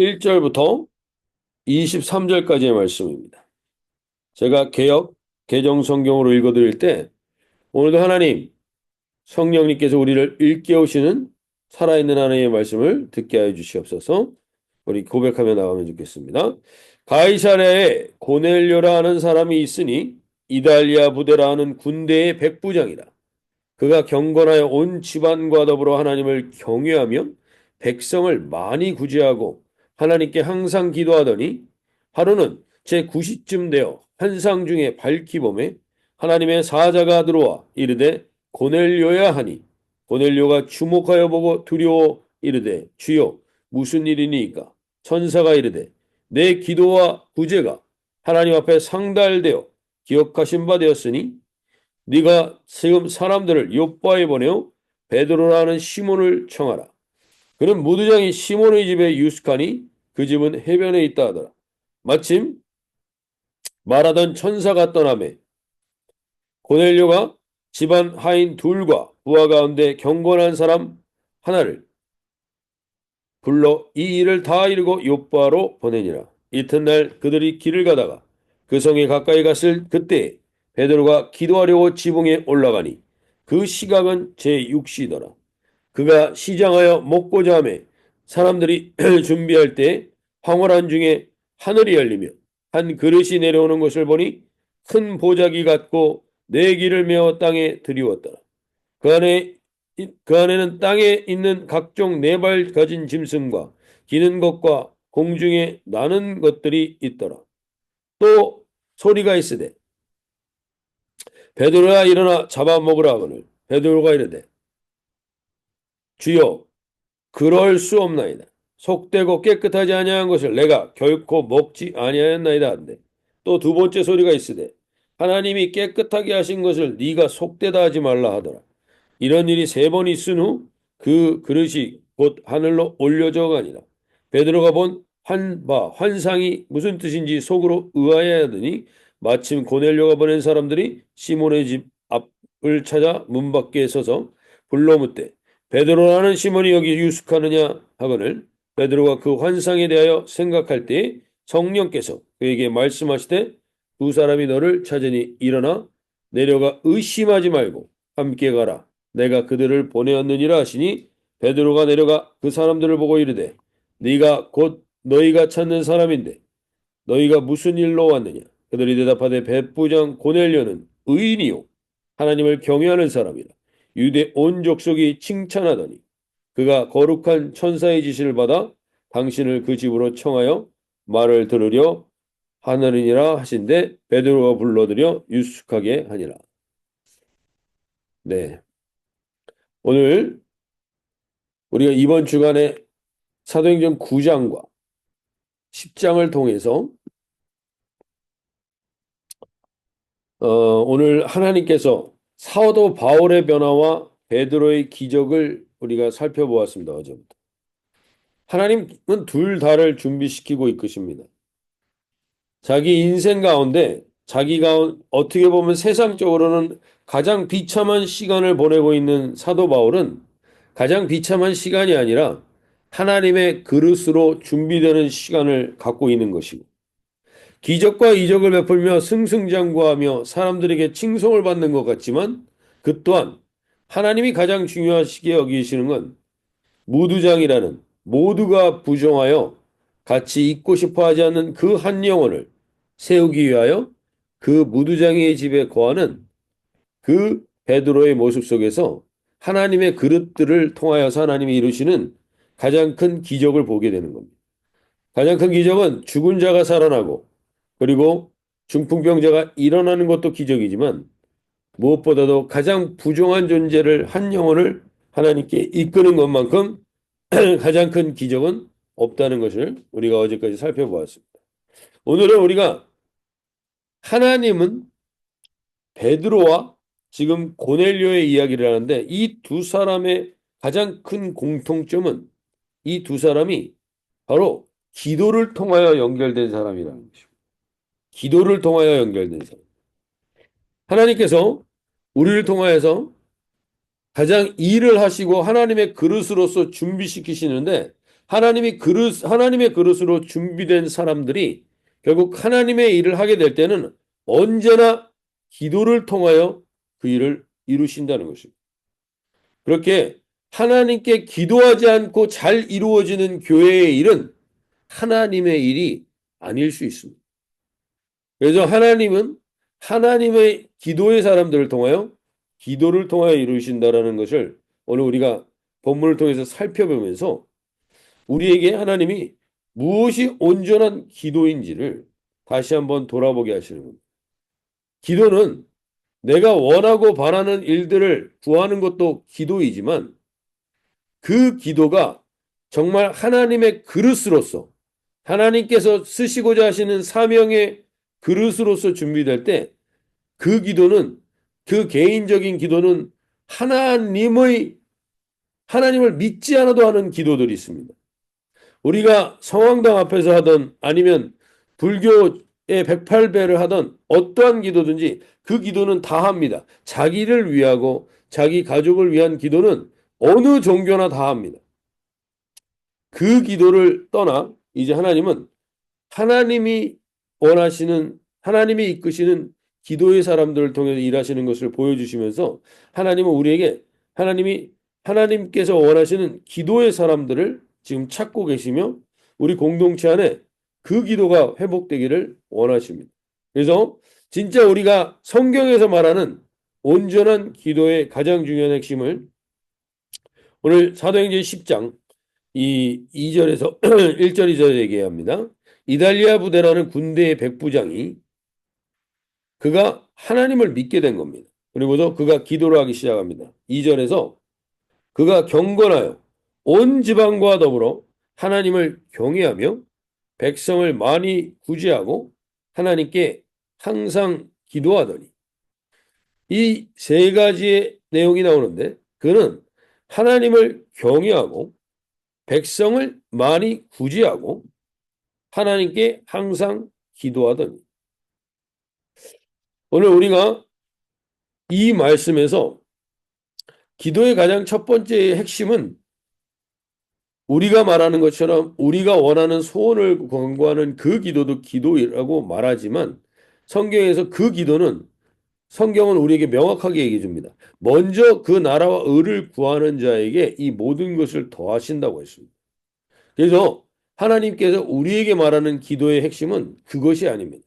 1절부터 23절까지의 말씀입니다. 제가 개혁, 개정 성경으로 읽어드릴 때 오늘도 하나님 성령님께서 우리를 일깨우시는 살아있는 하나님의 말씀을 듣게 하여 주시옵소서 우리 고백하며 나가면 좋겠습니다. 가이사랴에 고넬료라 하는 사람이 있으니 이달리아 부대라 하는 군대의 백부장이라. 그가 경건하여 온 집안과 더불어 하나님을 경외하며 백성을 많이 구제하고 하나님께 항상 기도하더니 하루는 제 9시쯤 되어 환상 중에 밝히 봄에 하나님의 사자가 들어와 이르되 고넬료야 하니 고넬료가 주목하여 보고 두려워 이르되 주여 무슨 일이니까 천사가 이르되 내 기도와 구제가 하나님 앞에 상달되어 기억하신 바 되었으니 네가 지금 사람들을 요바에 보내어 베드로라는 시몬을 청하라. 그는 무두장이 시몬의 집에 유숙하니 그 집은 해변에 있다 하더라. 마침 말하던 천사가 떠나매 고넬료가 집안 하인 둘과 부하 가운데 경건한 사람 하나를 불러 이 일을 다 이루고 요바로 보내니라. 이튿날 그들이 길을 가다가 그 성에 가까이 갔을 그때 베드로가 기도하려고 지붕에 올라가니 그 시각은 제6시더라. 그가 시장하여 먹고자 하매 사람들이 준비할 때 황홀한 중에 하늘이 열리며 한 그릇이 내려오는 것을 보니 큰 보자기 같고 네 길을 메어 땅에 들이웠더라. 그 안에 그 안에는 땅에 있는 각종 네 발 가진 짐승과 기는 것과 공중에 나는 것들이 있더라. 또 소리가 있으되 베드로야 일어나 잡아먹으라 하거늘 베드로가 이르되 주여 그럴 수 없나이다. 속되고 깨끗하지 아니한 것을 내가 결코 먹지 아니하였나이다 한데 또 두 번째 소리가 있으되 하나님이 깨끗하게 하신 것을 네가 속되다 하지 말라 하더라. 이런 일이 세 번 있은 후 그 그릇이 곧 하늘로 올려져 가니라. 베드로가 본 환바 환상이 무슨 뜻인지 속으로 의아해하더니 마침 고넬료가 보낸 사람들이 시몬의 집 앞을 찾아 문 밖에 서서 불러 묻되 베드로라는 시몬이 여기 유숙하느냐 하거늘 베드로가 그 환상에 대하여 생각할 때 성령께서 그에게 말씀하시되 두 사람이 너를 찾으니 일어나 내려가 의심하지 말고 함께 가라. 내가 그들을 보내었느니라 하시니 베드로가 내려가 그 사람들을 보고 이르되 네가 곧 너희가 찾는 사람인데 너희가 무슨 일로 왔느냐? 그들이 대답하되 백부장 고넬료는 의인이요. 하나님을 경외하는 사람이라 유대 온 족속이 칭찬하더니 그가 거룩한 천사의 지시를 받아 당신을 그 집으로 청하여 말을 들으려 하느니라 하신데 베드로가 불러들여 유숙하게 하니라. 네. 오늘 우리가 이번 주간에 사도행전 9장과 10장을 통해서 어, 오늘 하나님께서 사도 바울의 변화와 베드로의 기적을 우리가 살펴보았습니다. 어제부터. 하나님은 둘 다를 준비시키고 이끄십니다. 자기 인생 가운데 자기가 어떻게 보면 세상적으로는 가장 비참한 시간을 보내고 있는 사도 바울은 가장 비참한 시간이 아니라 하나님의 그릇으로 준비되는 시간을 갖고 있는 것이고 기적과 이적을 베풀며 승승장구하며 사람들에게 칭송을 받는 것 같지만 그 또한 하나님이 가장 중요하시게 여기시는 건 무두장이라는 모두가 부정하여 같이 있고 싶어 하지 않는 그 한 영혼을 세우기 위하여 그 무두장의 집에 거하는 그 베드로의 모습 속에서 하나님의 그릇들을 통하여서 하나님이 이루시는 가장 큰 기적을 보게 되는 겁니다. 가장 큰 기적은 죽은 자가 살아나고 그리고 중풍병자가 일어나는 것도 기적이지만 무엇보다도 가장 부정한 존재를 한 영혼을 하나님께 이끄는 것만큼 가장 큰 기적은 없다는 것을 우리가 어제까지 살펴보았습니다. 오늘은 우리가 하나님은 베드로와 지금 고넬료의 이야기를 하는데 이 두 사람의 가장 큰 공통점은 이 두 사람이 바로 기도를 통하여 연결된 사람이라는 것입니다. 기도를 통하여 연결된 사람. 하나님께서 우리를 통하여서 가장 일을 하시고 하나님의 그릇으로서 준비시키시는데 하나님이 그릇, 하나님의 그릇으로 준비된 사람들이 결국 하나님의 일을 하게 될 때는 언제나 기도를 통하여 그 일을 이루신다는 것입니다. 그렇게 하나님께 기도하지 않고 잘 이루어지는 교회의 일은 하나님의 일이 아닐 수 있습니다. 그래서 하나님은 하나님의 기도의 사람들을 통하여 기도를 통하여 이루신다라는 것을 오늘 우리가 본문을 통해서 살펴보면서 우리에게 하나님이 무엇이 온전한 기도인지를 다시 한번 돌아보게 하시는 겁니다. 기도는 내가 원하고 바라는 일들을 구하는 것도 기도이지만 그 기도가 정말 하나님의 그릇으로서 하나님께서 쓰시고자 하시는 사명의 그릇으로서 준비될 때 그 기도는 그 개인적인 기도는 하나님의 하나님을 믿지 않아도 하는 기도들이 있습니다. 우리가 성황당 앞에서 하던 아니면 불교의 108배를 하던 어떠한 기도든지 그 기도는 다 합니다. 자기를 위하고 자기 가족을 위한 기도는 어느 종교나 다 합니다. 그 기도를 떠나 이제 하나님은 하나님이 원하시는 하나님이 이끄시는 기도의 사람들을 통해서 일하시는 것을 보여주시면서 하나님은 우리에게 하나님이 하나님께서 원하시는 기도의 사람들을 지금 찾고 계시며 우리 공동체 안에 그 기도가 회복되기를 원하십니다. 그래서 진짜 우리가 성경에서 말하는 온전한 기도의 가장 중요한 핵심을 오늘 사도행전 10장 이 2절에서 1절 2절 얘기합니다. 이달리아 부대라는 군대의 백부장이 그가 하나님을 믿게 된 겁니다. 그리고서 그가 기도를 하기 시작합니다. 2절에서 그가 경건하여 온 지방과 더불어 하나님을 경외하며 백성을 많이 구제하고 하나님께 항상 기도하더니 이 세 가지의 내용이 나오는데 그는 하나님을 경외하고 백성을 많이 구제하고 하나님께 항상 기도하더니 오늘 우리가 이 말씀에서 기도의 가장 첫 번째 핵심은 우리가 말하는 것처럼 우리가 원하는 소원을 권고하는 그 기도도 기도라고 말하지만 성경에서 그 기도는 성경은 우리에게 명확하게 얘기해 줍니다. 먼저 그 나라와 의를 구하는 자에게 이 모든 것을 더하신다고 했습니다. 그래서 하나님께서 우리에게 말하는 기도의 핵심은 그것이 아닙니다.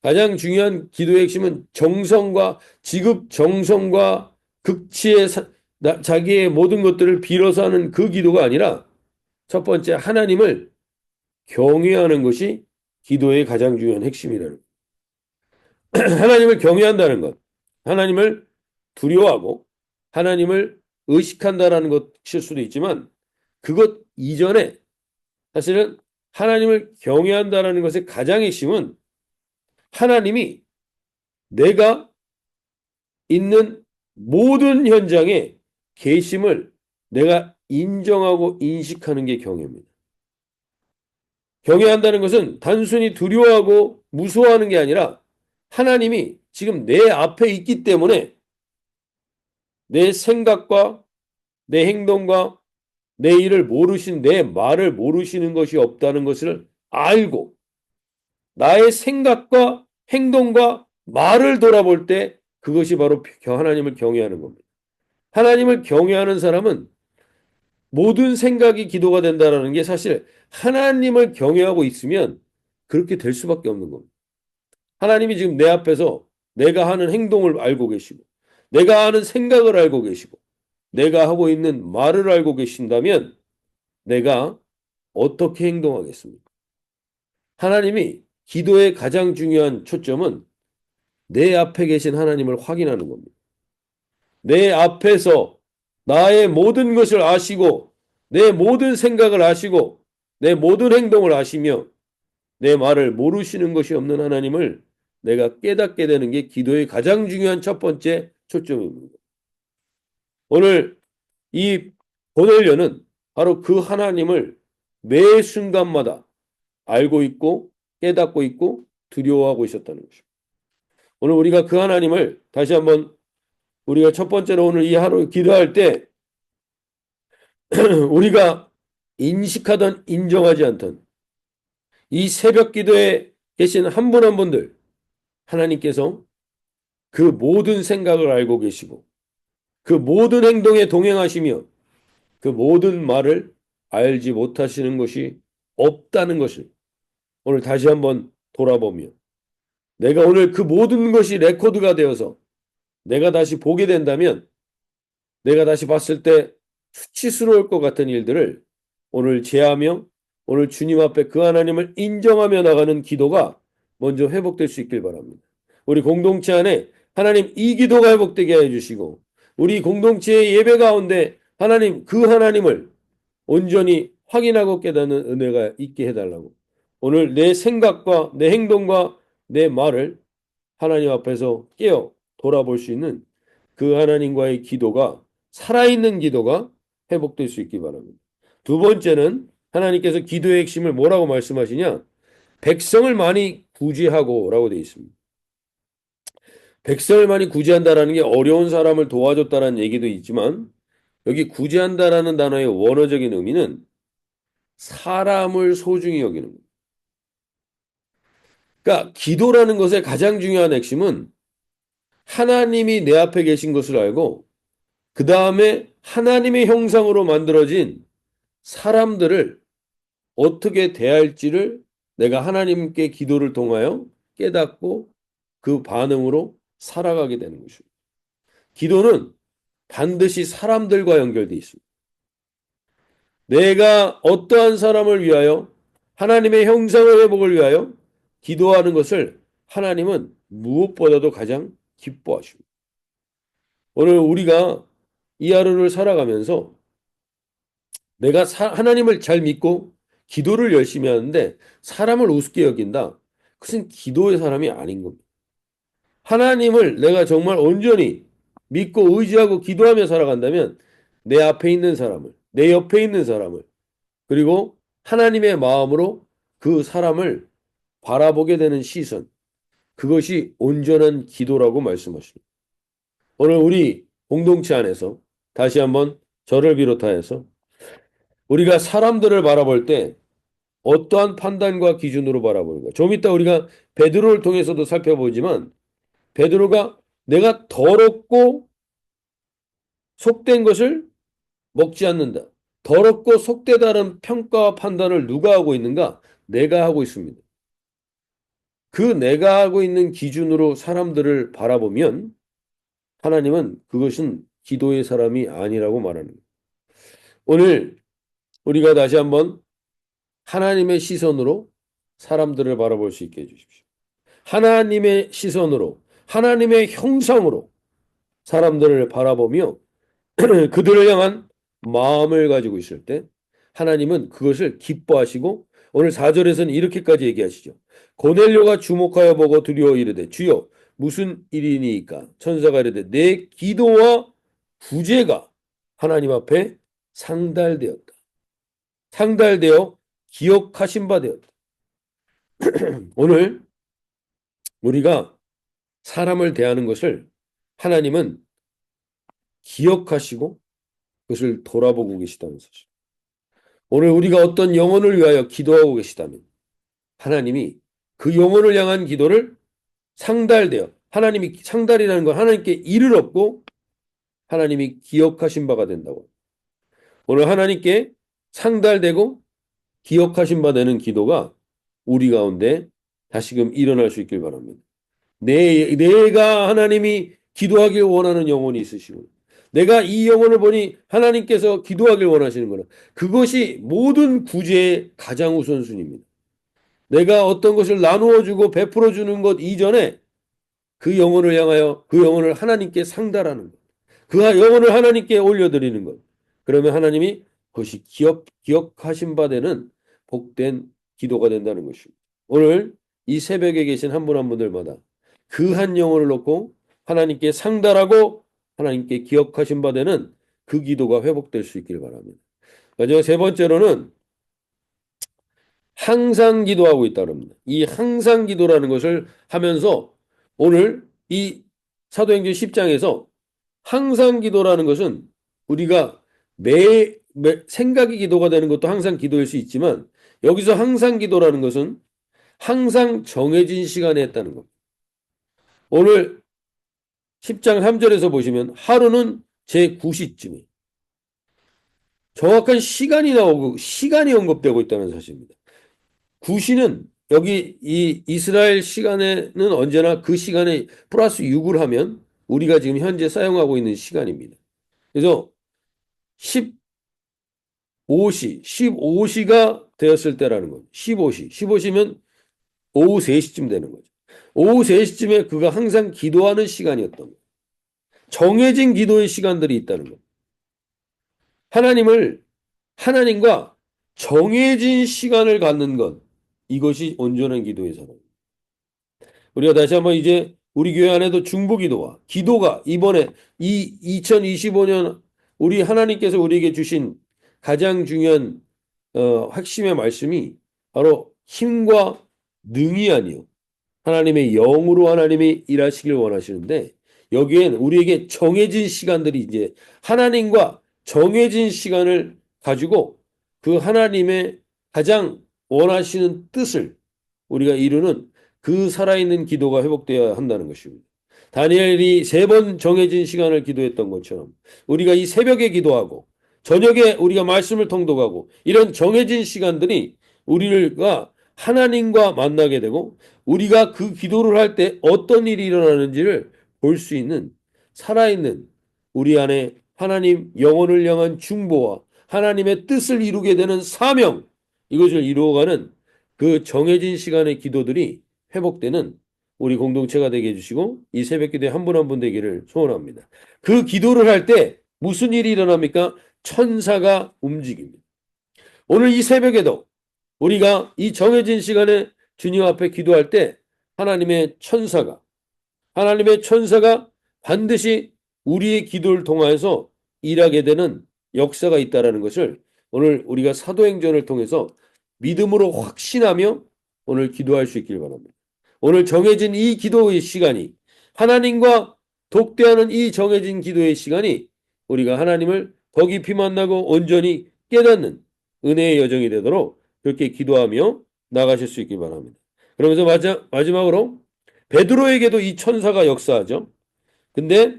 가장 중요한 기도의 핵심은 정성과 지급 정성과 극치의 사, 나, 자기의 모든 것들을 빌어서 하는 그 기도가 아니라 첫 번째 하나님을 경외하는 것이 기도의 가장 중요한 핵심이라는 것. 하나님을 경외한다는 것, 하나님을 두려워하고 하나님을 의식한다라는 것일 수도 있지만 그것 이전에 사실은 하나님을 경외한다라는 것의 가장 핵심은 하나님이 내가 있는 모든 현장에 계심을 내가 인정하고 인식하는 게 경외입니다. 경외한다는 것은 단순히 두려워하고 무서워하는 게 아니라 하나님이 지금 내 앞에 있기 때문에 내 생각과 내 행동과 내 일을 모르신 내 말을 모르시는 것이 없다는 것을 알고 나의 생각과 행동과 말을 돌아볼 때 그것이 바로 하나님을 경외하는 겁니다. 하나님을 경외하는 사람은 모든 생각이 기도가 된다는 게 사실 하나님을 경외하고 있으면 그렇게 될 수밖에 없는 겁니다. 하나님이 지금 내 앞에서 내가 하는 행동을 알고 계시고 내가 하는 생각을 알고 계시고 내가 하고 있는 말을 알고 계신다면 내가 어떻게 행동하겠습니까? 하나님이 기도의 가장 중요한 초점은 내 앞에 계신 하나님을 확인하는 겁니다. 내 앞에서 나의 모든 것을 아시고 내 모든 생각을 아시고 내 모든 행동을 아시며 내 말을 모르시는 것이 없는 하나님을 내가 깨닫게 되는 게 기도의 가장 중요한 첫 번째 초점입니다. 오늘 이 보넬료는 바로 그 하나님을 매 순간마다 알고 있고 깨닫고 있고 두려워하고 있었다는 것입니다. 오늘 우리가 그 하나님을 다시 한번 우리가 첫 번째로 오늘 이 하루 기도할 때 우리가 인식하던 인정하지 않던 이 새벽 기도에 계신 한 분한 분들 하나님께서 그 모든 생각을 알고 계시고 그 모든 행동에 동행하시며 그 모든 말을 알지 못하시는 것이 없다는 것을 오늘 다시 한번 돌아보며 내가 오늘 그 모든 것이 레코드가 되어서 내가 다시 보게 된다면 내가 다시 봤을 때 수치스러울 것 같은 일들을 오늘 제하며 오늘 주님 앞에 그 하나님을 인정하며 나가는 기도가 먼저 회복될 수 있길 바랍니다. 우리 공동체 안에 하나님 이 기도가 회복되게 해주시고 우리 공동체의 예배 가운데 하나님 그 하나님을 온전히 확인하고 깨닫는 은혜가 있게 해달라고 오늘 내 생각과 내 행동과 내 말을 하나님 앞에서 깨어 돌아볼 수 있는 그 하나님과의 기도가 살아있는 기도가 회복될 수 있기 바랍니다. 두 번째는 하나님께서 기도의 핵심을 뭐라고 말씀하시냐? 백성을 많이 구제하고 라고 되어 있습니다. 많이 구제한다라는 게 어려운 사람을 도와줬다라는 얘기도 있지만 여기 구제한다라는 단어의 원어적인 의미는 사람을 소중히 여기는 겁니다. 그러니까 기도라는 것의 가장 중요한 핵심은 하나님이 내 앞에 계신 것을 알고 그 다음에 하나님의 형상으로 만들어진 사람들을 어떻게 대할지를 내가 하나님께 기도를 통하여 깨닫고 그 반응으로 살아가게 되는 것입니다. 기도는 반드시 사람들과 연결되어 있습니다. 내가 어떠한 사람을 위하여 하나님의 형상의 회복을 위하여 기도하는 것을 하나님은 무엇보다도 가장 기뻐하십니다. 오늘 우리가 이 하루를 살아가면서 내가 사, 하나님을 잘 믿고 기도를 열심히 하는데 사람을 우습게 여긴다. 그것은 기도의 사람이 아닌 겁니다. 하나님을 내가 정말 온전히 믿고 의지하고 기도하며 살아간다면 내 앞에 있는 사람을, 내 옆에 있는 사람을, 그리고 하나님의 마음으로 그 사람을 바라보게 되는 시선, 그것이 온전한 기도라고 말씀하십니다. 오늘 우리 공동체 안에서 다시 한번 저를 비롯하여서 우리가 사람들을 바라볼 때 어떠한 판단과 기준으로 바라보는가. 좀 이따 우리가 베드로를 통해서도 살펴보지만 베드로가 내가 더럽고 속된 것을 먹지 않는다. 더럽고 속되다는 평가와 판단을 누가 하고 있는가? 내가 하고 있습니다. 그 내가 하고 있는 기준으로 사람들을 바라보면 하나님은 그것은 기도의 사람이 아니라고 거예요. 오늘 우리가 다시 한번 하나님의 시선으로 사람들을 바라볼 수 있게 해주십시오. 하나님의 시선으로, 하나님의 형상으로 사람들을 바라보며 그들을 향한 마음을 가지고 있을 때 하나님은 그것을 기뻐하시고 오늘 4절에서는 이렇게까지 얘기하시죠. 고넬료가 주목하여 보고 두려워 이르되 주여 무슨 일이니까 천사가 이르되 내 기도와 구제가 하나님 앞에 상달되었다. 상달되어 기억하신 바 되었다. 오늘 우리가 사람을 대하는 것을 하나님은 기억하시고 그것을 돌아보고 계시다는 사실. 오늘 우리가 어떤 영혼을 위하여 기도하고 계시다면 하나님이 그 영혼을 향한 기도를 상달되어 하나님이 상달이라는 건 하나님께 일을 얻고 하나님이 기억하신 바가 된다고. 오늘 하나님께 상달되고 기억하신 바 되는 기도가 우리 가운데 다시금 일어날 수 있길 바랍니다. 내, 내가 하나님이 기도하길 원하는 영혼이 있으시고 내가 이 영혼을 보니 하나님께서 기도하길 원하시는 거는 그것이 모든 구제의 가장 우선순위입니다. 내가 어떤 것을 나누어 주고 베풀어 주는 것 이전에 그 영혼을 향하여 그 영혼을 하나님께 상달하는 것. 그 영혼을 하나님께 올려드리는 것. 그러면 하나님이 그것이 기억, 기억하신 바 되는 복된 기도가 된다는 것입니다. 오늘 이 새벽에 계신 한 분한 분들마다 그 한 영혼을 놓고 하나님께 상달하고 하나님께 기억하신 바 되는 그 기도가 회복될 수 있길 바랍니다. 마지막 세 번째로는 항상 기도하고 있다 그니다 이 항상 기도라는 것을 하면서 오늘 이 사도행전 10장에서 항상 기도라는 것은 우리가 매 생각이 기도가 되는 것도 항상 기도일 수 있지만 여기서 항상 기도라는 것은 항상 정해진 시간에 했다는 겁니다. 오늘 10장 3절에서 보시면 하루는 제 9시쯤에 정확한 시간이 나오고 시간이 언급되고 있다는 사실입니다. 9시는 여기 이 이스라엘 시간에는 언제나 그 시간에 플러스 6을 하면 우리가 지금 현재 사용하고 있는 시간입니다. 그래서 15시, 15시가 되었을 때라는 거죠. 15시. 15시면 오후 3시쯤 되는 거죠. 오후 3시쯤에 그가 항상 기도하는 시간이었던 거예요. 정해진 기도의 시간들이 있다는 거예요. 하나님을, 하나님과 정해진 시간을 갖는 것. 이것이 온전한 기도의 사람입니다. 우리가 다시 한번 이제 우리 교회 안에도 중보 기도와 기도가 이번에 이 2025년 우리 하나님께서 우리에게 주신 가장 중요한 어, 핵심의 말씀이 바로 힘과 능이 아니요. 하나님의 영으로 하나님이 일하시길 원하시는데 여기엔 우리에게 정해진 시간들이 이제 하나님과 정해진 시간을 가지고 그 하나님의 가장 원하시는 뜻을 우리가 이루는 그 살아있는 기도가 회복되어야 한다는 것입니다. 다니엘이 세 번 정해진 시간을 기도했던 것처럼 우리가 이 새벽에 기도하고 저녁에 우리가 말씀을 통독하고 이런 정해진 시간들이 우리가 하나님과 만나게 되고 우리가 그 기도를 할 때 어떤 일이 일어나는지를 볼 수 있는 살아있는 우리 안에 하나님 영혼을 향한 중보와 하나님의 뜻을 이루게 되는 사명 이것을 이루어가는 그 정해진 시간의 기도들이 회복되는 우리 공동체가 되게 해주시고 이 새벽 기도에 한 분 한 분 되기를 소원합니다. 그 기도를 할 때 무슨 일이 일어납니까? 천사가 움직입니다. 오늘 이 새벽에도 우리가 이 정해진 시간에 주님 앞에 기도할 때 하나님의 천사가 하나님의 천사가 반드시 우리의 기도를 통하여서 일하게 되는 역사가 있다라는 것을 오늘 우리가 사도행전을 통해서 믿음으로 확신하며 오늘 기도할 수 있길 바랍니다. 오늘 정해진 이 기도의 시간이 하나님과 독대하는 이 정해진 기도의 시간이 우리가 하나님을 더 깊이 만나고 온전히 깨닫는 은혜의 여정이 되도록 그렇게 기도하며 나가실 수 있길 바랍니다. 그러면서 마지막, 마지막으로 베드로에게도 이 천사가 역사하죠. 근데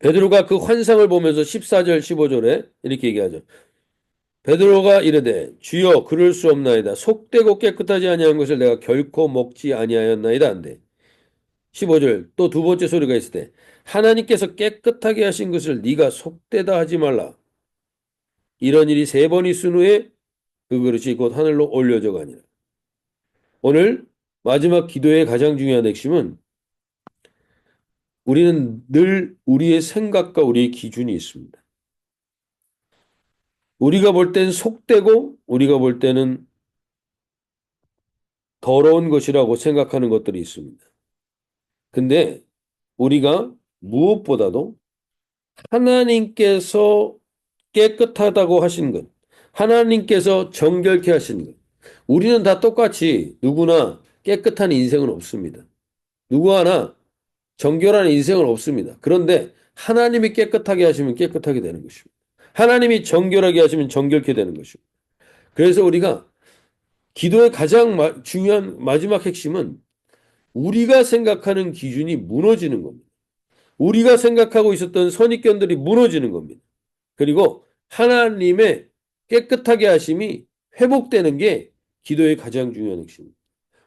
베드로가 그 환상을 보면서 14절 15절에 이렇게 얘기하죠. 베드로가 이르되 주여 그럴 수 없나이다. 속되고 깨끗하지 아니한 것을 내가 결코 먹지 아니하였나이다. 한데 15절 또 두 번째 소리가 있을 때 하나님께서 깨끗하게 하신 것을 네가 속되다 하지 말라. 이런 일이 세 번 있은 후에 그 그릇이 곧 하늘로 올려져 가니라. 오늘 마지막 기도의 가장 중요한 핵심은 우리는 늘 우리의 생각과 우리의 기준이 있습니다. 우리가 볼 땐 속되고 우리가 볼 때는 더러운 것이라고 생각하는 것들이 있습니다. 근데 우리가 무엇보다도 하나님께서 깨끗하다고 하신 것, 하나님께서 정결케 하신 것, 우리는 다 똑같이 누구나 깨끗한 인생은 없습니다. 누구 하나 정결한 인생은 없습니다. 그런데 하나님이 깨끗하게 하시면 깨끗하게 되는 것입니다. 하나님이 정결하게 하시면 정결케 되는 것입니다. 그래서 우리가 기도의 가장 중요한 마지막 핵심은 우리가 생각하는 기준이 무너지는 겁니다. 우리가 생각하고 있었던 선입견들이 무너지는 겁니다. 그리고 하나님의 깨끗하게 하심이 회복되는 게 기도의 가장 중요한 핵심입니다.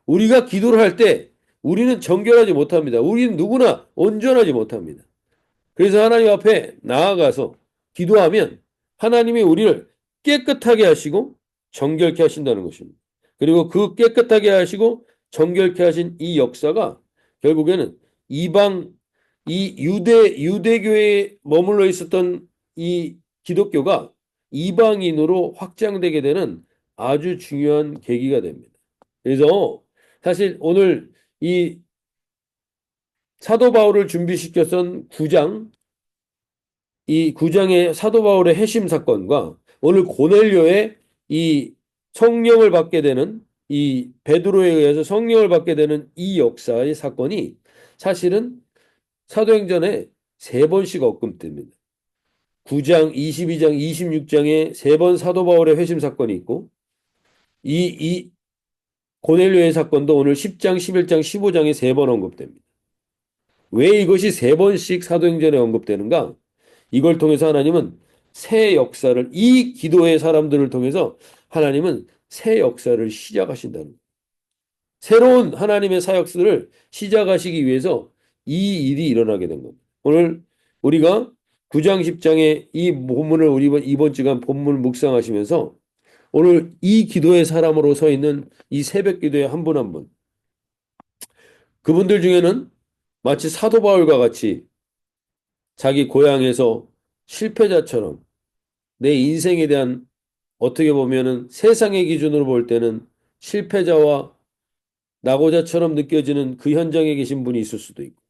우리가 기도를 할 때 우리는 정결하지 못합니다. 우리는 누구나 온전하지 못합니다. 그래서 하나님 앞에 나아가서 기도하면 하나님이 우리를 깨끗하게 하시고 정결케 하신다는 것입니다. 그리고 그 깨끗하게 하시고 정결케 하신 이 역사가 결국에는 이방 이 유대 유대교에 머물러 있었던 이 기독교가 이방인으로 확장되게 되는 아주 중요한 계기가 됩니다. 그래서 사실 오늘 이 사도 바울을 준비시켰던 9장 이 구장의 사도 바울의 해심 사건과 오늘 고넬료의 이 성령을 받게 되는 이 베드로에 의해서 성령을 받게 되는 이 역사의 사건이 사실은 사도행전에 세 번씩 언급됩니다. 9장, 22장, 26장에 세 번 사도 바울의 회심 사건이 있고 이, 이 고넬료의 사건도 오늘 10장, 11장, 15장에 세 번 언급됩니다. 왜 이것이 세 번씩 사도행전에 언급되는가? 이걸 통해서 하나님은 새 역사를 이 기도의 사람들을 통해서 하나님은 새 역사를 시작하신다는 거예요. 새로운 하나님의 사역을 시작하시기 위해서 이 일이 일어나게 된 겁니다. 오늘 우리가 9장 10장의 이 본문을 우리 이번, 주간 본문을 묵상하시면서 오늘 이 기도의 사람으로 서 있는 이 새벽 기도의 한 분 한 분. 그분들 중에는 마치 사도 바울과 같이 자기 고향에서 실패자처럼 내 인생에 대한 어떻게 보면은 세상의 기준으로 볼 때는 실패자와 낙오자처럼 느껴지는 그 현장에 계신 분이 있을 수도 있고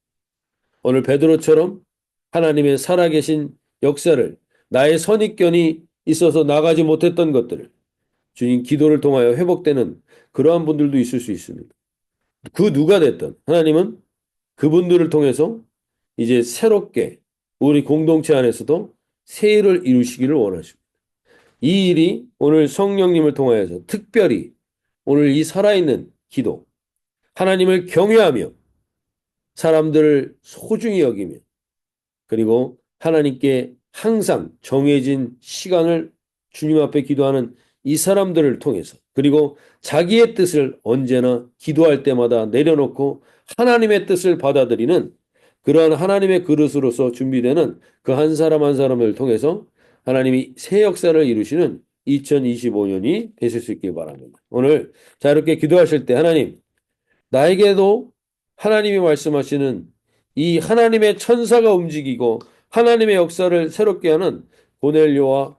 오늘 베드로처럼 하나님의 살아계신 역사를 나의 선입견이 있어서 나가지 못했던 것들을 주님 기도를 통하여 회복되는 그러한 분들도 있을 수 있습니다. 그 누가 됐든 하나님은 그분들을 통해서 이제 새롭게 우리 공동체 안에서도 새 일을 이루시기를 원하십니다. 이 일이 오늘 성령님을 통하여서 특별히 오늘 이 살아있는 기도, 하나님을 경외하며 사람들을 소중히 여기며 그리고 하나님께 항상 정해진 시간을 주님 앞에 기도하는 이 사람들을 통해서 그리고 자기의 뜻을 언제나 기도할 때마다 내려놓고 하나님의 뜻을 받아들이는 그러한 하나님의 그릇으로서 준비되는 그 한 사람 한 사람을 통해서 하나님이 새 역사를 이루시는 2025년이 되실 수 있길 바랍니다. 오늘 자 이렇게 기도하실 때 하나님 나에게도 하나님이 말씀하시는 이 하나님의 천사가 움직이고 하나님의 역사를 새롭게 하는 고넬료와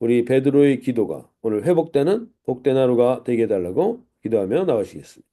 우리 베드로의 기도가 오늘 회복되는 복된 하루가 되게 해달라고 기도하며 나가시겠습니다.